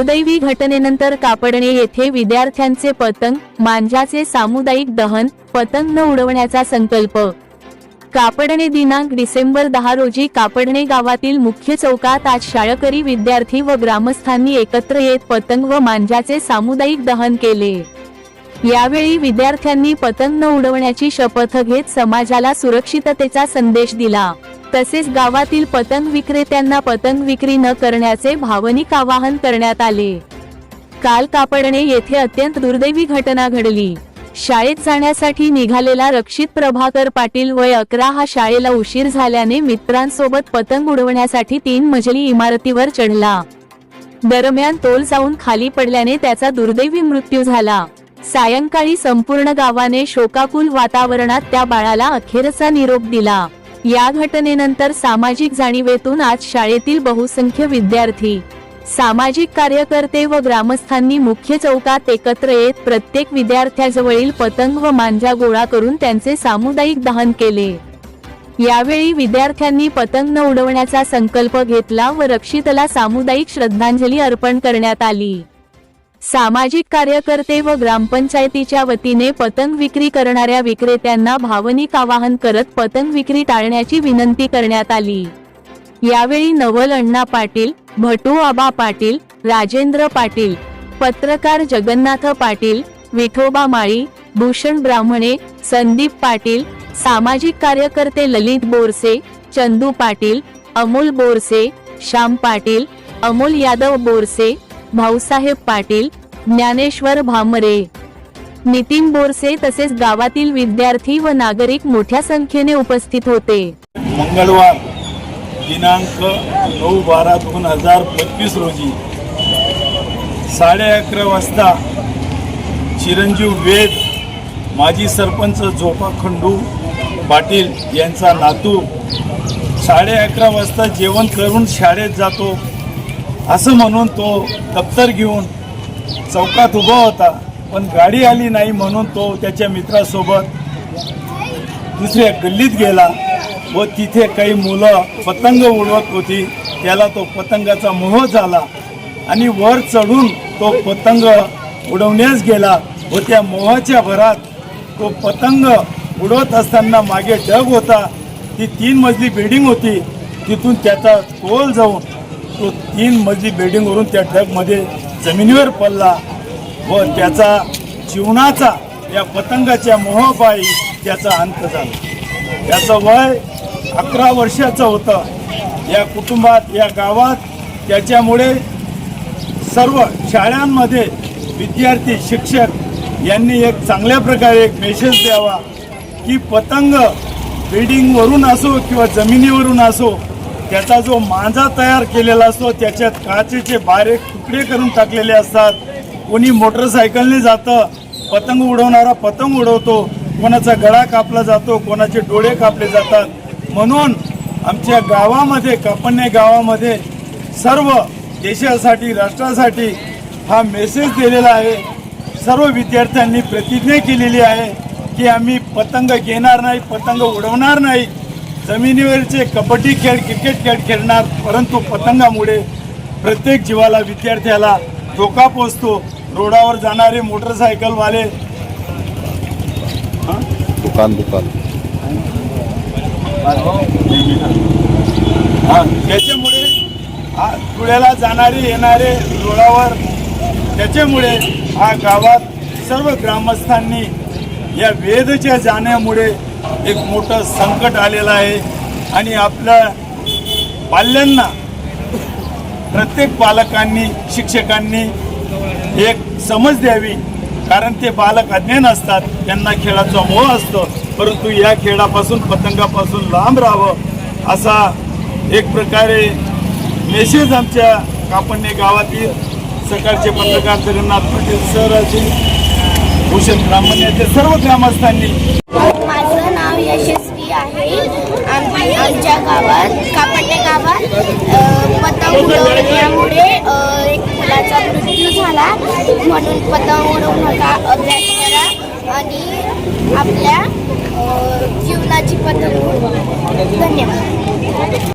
दुर्दैवी घटनेनंतर कापडणे येथे विद्यार्थ्यांचे पतंग मांजाचे सामुदायिक दहन पतंग न उडवण्याचा संकल्प. कापडणे दिनांक डिसेंबर दहा रोजी कापडणे गावातील मुख्य चौकात आज शाळकरी विद्यार्थी व ग्रामस्थांनी एकत्र येत पतंग व मांजाचे सामुदायिक दहन केले. यावेळी विद्यार्थ्यांनी पतंग न उडवण्याची शपथ घेत समाजाला सुरक्षिततेचा संदेश दिला. तसेच गावातील पतंग विक्रेत्यांना पतंग विक्री न करण्याचे भावनिक आवाहन करण्यात आले. काल कापडणे येथे अत्यंत दुर्दैवी घटना घडली. शाळेत जाण्यासाठी निघालेला रक्षित प्रभाकर पाटील वय अकरा हा शाळेला उशीर झाल्याने मित्रांसोबत पतंग उडवण्यासाठी तीन मजली इमारतीवर चढला. दरम्यान तोल जाऊन खाली पडल्याने त्याचा दुर्दैवी मृत्यू झाला. सायंकाळी संपूर्ण गावाने शोकाकुल वातावरणात त्या बाळाला अखेरचा निरोप दिला. या घटनेनंतर सामाजिक जाणीवेतून आज शाळेतील बहुसंख्य विद्यार्थी सामाजिक कार्यकर्ते व ग्रामस्थांनी मुख्य चौकात एकत्र येत प्रत्येक विद्यार्थ्याजवळील पतंग व मांजा गोळा करून त्यांचे सामुदायिक दहन केले. यावेळी विद्यार्थ्यांनी पतंग न उडवण्याचा संकल्प घेतला व रक्षितला सामुदायिक श्रद्धांजली अर्पण करण्यात आली. सामाजिक कार्यकर्ते व ग्रामपंचायतीच्या वतीने पतंग विक्री करणाऱ्या विक्रेत्यांना भावनिक आवाहन करत पतंग विक्री टाळण्याची विनंती करण्यात आली. यावेळी नवल अण्णा पाटील भटू आबा पाटील राजेंद्र पाटील पत्रकार जगन्नाथ पाटील विठोबा माळी भूषण ब्राह्मणे संदीप पाटील सामाजिक कार्यकर्ते ललित बोरसे चंदू पाटील अमोल बोरसे श्याम पाटील अमोल यादव बोरसे भाऊसाहेब पाटील ज्ञानेश्वर भामरे. नितीन बोरसे तसेच गावातील विद्यार्थी व नागरिक मोठ्या संख्येने उपस्थित होते. मंगळवार दिनांक नऊ बारा दोन हजार पंचवीस रोजी साडे अकरा वाजता चिरंजीव वेद माजी सरपंच झोपा खंडू पाटील यांचा नातू साडे अकरा वाजता जेवण करून शाळेत जातो. असं म्हणून तो दप्तर घेऊन चौकात उभा होता. पण गाडी आली नाही म्हणून तो त्याच्या मित्रासोबत दुसऱ्या गल्लीत गेला व तिथे काही मुलं पतंग उडवत होती. त्याला तो पतंगाचा मोह झाला आणि वर चढून तो पतंग उडवण्यास गेला व त्या मोहाच्या भरात तो पतंग उडवत असताना मागे ढग होता. ती तीन मजली बिल्डिंग होती. तिथून त्याचा तोल जाऊन तो तीन मजली बिल्डिंगवरून त्या ट्रकमध्ये जमिनीवर पडला व त्याचा जीवनाचा या पतंगाच्या मोहापायी त्याचा अंत झाला. त्याचं वय अकरा वर्षाचं होतं. या कुटुंबात या गावात त्याच्यामुळे सर्व शाळांमध्ये विद्यार्थी शिक्षक यांनी एक चांगल्या प्रकारे एक मेसेज द्यावा की पतंग बिल्डिंगवरून असो किंवा जमिनीवरून असो त्याचा जो मांजा तयार केलेला असतो त्याच्यात काचेचे बारीक तुकडे करून टाकलेले असतात कोणी मोटरसायकलने जातं पतंग उडवणारा पतंग उडवतो कोणाचा गळा कापला जातो कोणाचे डोळे कापले जातात. म्हणून आमच्या गावामध्ये कापण्य गावामध्ये सर्व देशासाठी राष्ट्रासाठी हा मेसेज दिलेला आहे. सर्व विद्यार्थ्यांनी प्रतिज्ञा केलेली आहे की आम्ही पतंग घेणार नाही पतंग उडवणार नाही. जमिनीवरचे कबड्डी खेळ क्रिकेट खेळ खेळणार परंतु पतंगामुळे प्रत्येक जीवाला विद्यार्थ्याला धोका पोचतो रोडावर जाणारे मोटरसायकलवाले. दुकान दुकान. हा, त्याच्यामुळे धुळ्याला जाणारे येणारे रोडावर त्याच्यामुळे हा गावात सर्व ग्रामस्थांनी या वेदच्या जाण्यामुळे एक मोठं संकट आलेलं आहे. आणि आपल्या पाल्यांना प्रत्येक पालकांनी शिक्षकांनी एक समज द्यावी. कारण ते बालक अज्ञान असतात. त्यांना खेळाचा मोह असतो. परंतु या खेळापासून पतंगापासून लांब राहावं असा एक प्रकारे मेसेज आमच्या कापडणे गावातील सकाळचे पत्रकार जगन्नाथ पाटील सर असेल भूषण ब्राह्मण याचे सर्व ग्रामस्थांनी आमच्या गावात कापडणे गावात पतंग उडवल्यामुळे एक मुलाचा मृत्यू झाला. म्हणून पतंग उडवू नका अभ्यास करा आणि आपल्या जीवनाची पतंग उडवा. धन्यवाद.